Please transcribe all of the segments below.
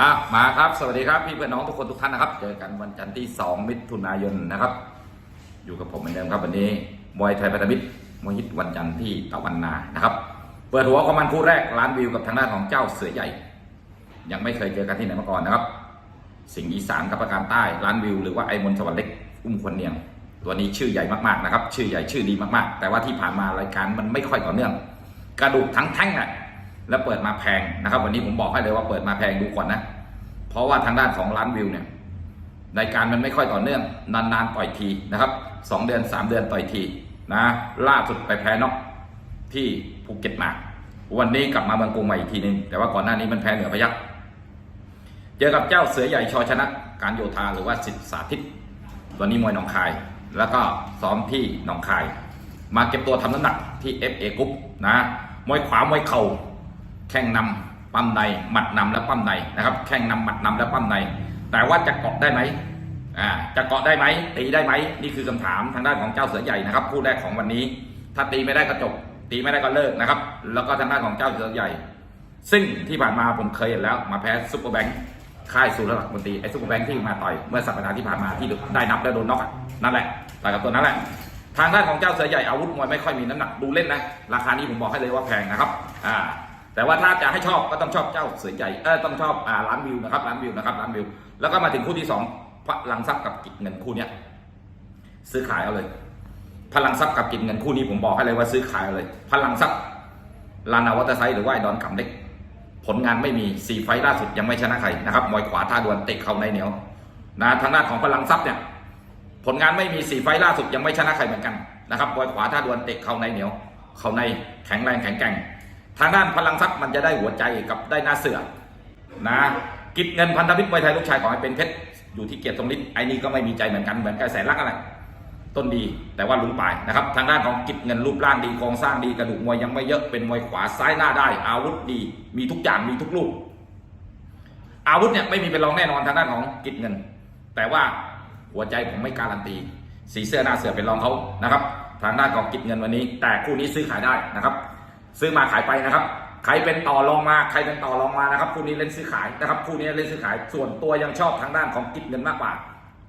อะมาครับ สวัสดีครับ พี่เพื่อนน้องทุกคนทุกท่านนะครับ เจอกันวันจันทร์ที่ 2 มิถุนายนนะครับ อยู่กับผมเหมือนเดิมครับวันนี้มวยไทยพันธมิตรมวยฮิตวันจันทร์ที่ตะวันนานะครับ เปิดหัวของมันคู่แรกล้านวิวกับทางด้านของเจ้าเสือใหญ่ ยังไม่เคยเจอกันที่ไหนมาก่อนนะครับ สิงห์อีสานกับประการใต้ล้านวิว หรือว่าไอมนสวรรค์เล็กอุ้มควนเนียง ตัวนี้ชื่อใหญ่มากๆนะครับ ชื่อใหญ่ชื่อดีมากๆ แต่ว่าที่ผ่านมารายการมันไม่ค่อยต่อเนื่อง กระดูกทั้งแท่งอะ แล้วเปิดมาแพงนะครับ วันนี้ผมบอกให้เลยว่าเปิดมาแพงดูก่อนนะ เพราะว่าทางด้านของล้านวิวเนี่ยรายการมันไม่ค่อยต่อเนื่องนานๆต่อยทีนะครับสองเดือนสามเดือนต่อยทีนะล่าสุดไปแพ้นอกที่ภูเก็ตมาวันนี้กลับมาเมืองกรุงใหม่อีกทีนึงแต่ว่าก่อนหน้านี้มันแพ้เหนือพยักเจอกับเจ้าเสือใหญ่ชอชนะ การโยธาหรือว่าสิทธิสาธิตตัวนี้มวยหนองคาย แล้วก็ซ้อมที่หนองคาย มาเก็บตัวทำน้ำหนักที่ FA กรุ๊ปนะมวยขวามวยเข่า แข้งนำปั้มในหมัดนำและปั้มในนะครับ แข้งนำหมัดนำและปั้มใน แต่ว่าจะเกาะได้ไหมอ่าจะเกาะได้ไหมตีได้ไหมนี่คือคำถามทางด้านของเจ้าเสือใหญ่นะครับคู่แรกของวันนี้ ถ้าตีไม่ได้ก็จบ ตีไม่ได้ก็เลิกนะครับ แล้วก็ทางด้านของเจ้าเสือใหญ่ ซึ่งที่ผ่านมาผมเคยเห็นแล้วมาแพ้ซุปเปอร์แบงค์ค่ายสุรหลักมนตรีไอ้ซุปเปอร์แบงค์ที่มาต่อยเมื่อสัปดาห์ที่ผ่านมาที่ได้นับแล้วโดนน็อกนั่นแหละต่อยกับตัวนั้นแหละทางด้านของเจ้าเสือใหญ่อาวุธมวยไม่ค่อยมีน้ำหนักดูเล่นนะ ราคานี้ผมบอกให้เลยว่าแพงนะครับ อ่า แต่ว่าถ้าจะให้ชอบก็ต้องชอบเจ้าเสือใหญ่เออต้องชอบอ่าล้านวิวนะครับล้านวิวนะครับล้านวิว แล้วก็มาถึงคู่ที่สองพลังทรัพย์กับกิจเงินคู่เนี้ยซื้อขายเอาเลย พลังทรัพย์กับกิจเงินคู่นี้ผมบอกให้เลยว่าซื้อขายเอาเลย พลังทรัพย์ลานาวัตไซหรือว่าดอนกำเล็ก ผลงานไม่มีสี่ไฟล่าสุดยังไม่ชนะใครนะครับมวยขวาท่าดวนเตะเข่าในเหนียวนะทางด้านของพลังทรัพย์เนี่ยผลงานไม่มีสี่ไฟล์ล่าสุดยังไม่ชนะใครเหมือนกันนะครับมวยขวาท่าดวนเตะเข่าในเหนียว เข่าในแข็งแรงแข็งแกร่ง ทางด้านพลังทรัพย์มันจะได้หัวใจกับได้หน้าเสือนะกิจเงินพันธมิตรมวยไทยลูกชายของไอ้เป็นเพชรอยู่ที่เกียรติทรงฤทธิ์ไอ้นี่ก็ไม่มีใจเหมือนกันเหมือนกับแสนรักอะไรต้นดีแต่ว่าลุ้นปลายนะครับ ทางด้านของกิจเงินรูปร่างดีโครงสร้างดีกระดูกมวยยังไม่เยอะเป็นมวยขวาซ้ายหน้าได้ อาวุธดี มีทุกอย่างมีทุกลูก อาวุธเนี่ยไม่มีเป็นรองแน่นอนทางด้านของกิจเงิน แต่ว่าหัวใจผมไม่การันตี สีเสื้อหน้าเสือเป็นรองเขานะครับ ทางด้านของกิจเงินวันนี้ แต่คู่นี้ซื้อขายได้นะครับ ซื้อมาขายไปนะครับ ใครเป็นต่อรองมาใครเป็นต่อรองมานะครับคู่นี้เล่นซื้อขายนะครับคู่นี้เล่นซื้อขายส่วนตัวยังชอบทางด้านของกิจเงินมากกว่า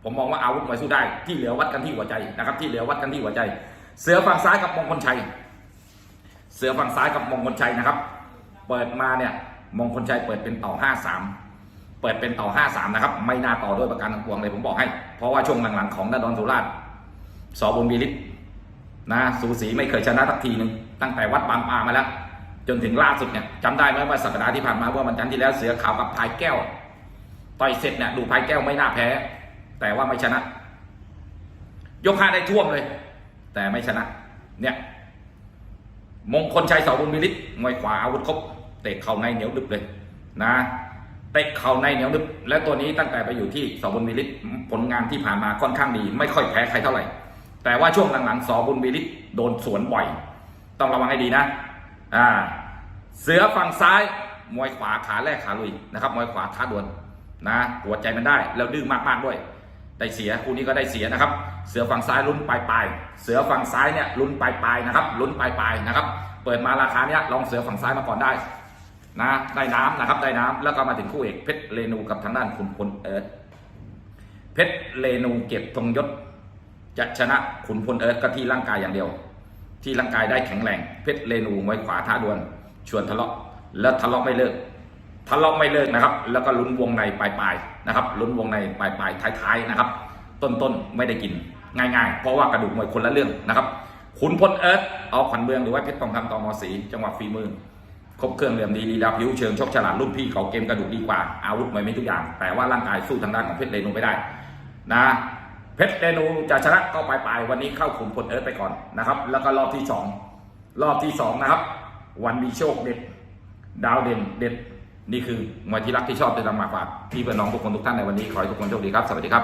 ผมมองว่าอาวุธมวยสู้ได้ ที่เหลือวัดกันที่หัวใจนะครับ ที่เหลือวัดกันที่หัวใจ เสือฝั่งซ้ายกับมงคลชัย เสือฝั่งซ้ายกับมงคลชัยนะครับ เปิดมาเนี่ยมงคลชัยเปิดเป็นต่อ 5-3เปิดเป็นต่อ 5-3 นะครับ ไม่น่าต่อด้วยประการทั้งปวงเลยผมบอกให้ เพราะว่าช่วงหลังๆของนาดอนสุราษฎร์สอบุญวีริศ นะสูสีไม่เคยชนะสักทีหนึ่งตั้งแต่วัดบางปามาแล้ว จนถึงล่าสุดเนี่ยจำได้ไหมว่าสัปดาห์ที่ผ่านมาว่าวันจันทร์ที่แล้วเสือขาวกับพายแก้ว ต่อยเสร็จเนี่ยดูพายแก้วไม่น่าแพ้ แต่ว่าไม่ชนะ ยกห้าได้ท่วมเลย แต่ไม่ชนะ เนี่ย มงคลชัยเสาบุญมิลิตมวยขวาอาวุธครบเตะเข่าในเหนียวดึบเลยนะเตะเข่าในเหนียวดึบและตัวนี้ตั้งแต่ไปอยู่ที่เสาบุญมิลิตผลงานที่ผ่านมาค่อนข้างดี ไม่ค่อยแพ้ใครเท่าไหร่ แต่ว่าช่วงหลังๆสาบุญมิลิตโดนสวนบ่อย ต้องระวังให้ดีนะอ่าเสือฝั่งซ้ายมวยขวาขาแรกขาลุยนะครับมวยขวาท้าดวลนะหัวใจมันได้แล้วดื้อมากๆด้วย ได้เสียคู่นี้ก็ได้เสียนะครับ เสือฝั่งซ้ายลุ้นปลายปลายเสือฝั่งซ้ายเนี่ยลุ้นปลายปลายนะครับลุ้นปลายปลายนะครับ เปิดมาราคาเนี้ยลองเสือฝั่งซ้ายมาก่อนได้นะได้น้ำนะครับได้น้ำแล้วก็มาถึงคู่เอกเพชรเรนูกับทางด้านคุณพลเอิร์ธเพชรเรนูเก็บธงยศ จะชนะขุนพลเอิร์ธก็ที่ร่างกายอย่างเดียว ที่ร่างกายได้แข็งแรงเพชรเรนูมวยขวาท่าดวลชวนทะเลาะแล้วทะเลาะไม่เลิกทะเลาะไม่เลิกนะครับ แล้วก็ลุ้นวงในปลายๆนะครับลุ้นวงในปลายๆท้ายๆนะครับ ต้นๆไม่ได้กินง่ายๆ เพราะว่ากระดูกมวยคนละเรื่องนะครับขุนพลเอิร์ธเอาขวัญเมืองหรือว่าเพชรทองคำตอมอสีจังหวะฝีมือครบเครื่องเหลี่ยมดีลีลาผิวเชิงชกฉลาดรุ่นพี่เขาเกมกระดูกดีกว่าอาวุธมวยไม่ทุกอย่าง แต่ว่าร่างกายสู้ทางด้านของเพชรเรนูไม่ได้ นะ เพชรเดนูจะชนะก็ปลายๆวันนี้เข้าขุมพลเอิร์ธไปก่อนนะครับ แล้วก็รอบที่สองรอบที่สองนะครับ วันมีโชคเด็ดดาวเด่นเด็ดนี่คือมวยที่รักที่ชอบจะนำมาฝากพี่เพื่อนน้องทุกคนทุกท่านในวันนี้ขอให้ทุกคนโชคดีครับ สวัสดีครับ